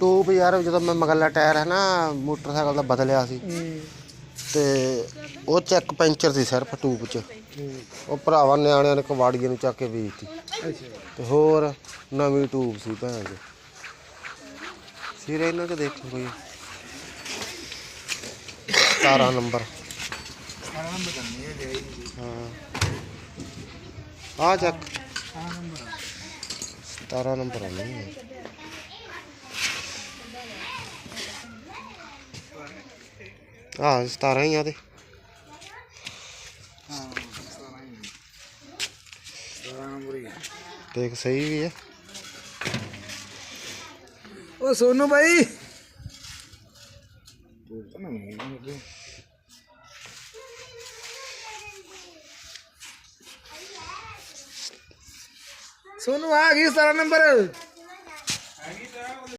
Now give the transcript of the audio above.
Tube ਯਾਰ ਜਦੋਂ ਮੈਂ ਮਗਲਾ ਟਾਇਰ ਹੈ ਨਾ ਮੋਟਰਸਾਈਕਲ ਦਾ ਬਦਲਿਆ ਸੀ। ਤੇ ਉਹ ਚੈੱਕ ਪੈਂਚਰ ਸੀ ਸਿਰਫ ਟੂਬ 'ਚ। ਉਹ ਭਰਾਵਾ ਨਿਆਣਿਆਂ ਨੇ ਕਵਾੜੀਆਂ ਨੂੰ ਚੱਕ ਕੇ ਵੇਚਤੀ। ਤੇ ਹੋਰ ਨਵੀਂ ਟੂਬ ਸੀ ਭੈਣ ਜੀ। ਸਿਰੇ ਇਹਨਾਂ ਚ ਦੇਖੋ ਕੋਈ। 17 ਨੰਬਰ। ਸਾਰਾ ਨੰਬਰ ਕਰਨੀ ਹੈ ਆ ਚੱਕ। 17 ਨੰਬਰ ਆ ਨਹੀਂ ਆ 17 ਹੀ ਆ ਤੇ ਹਾਂ ਹੀ ਹੀ ਹੈ ਦੇਖ ਸਹੀ ਵੀ ਹੈ ਉਹ ਸੋਨੂ ਭਾਈ ਤੂੰ ਤਾਂ ਨਾ ਮੈਨੂੰ ਸੋਨੂ ਆ ਗਈ ਨੰਬਰ।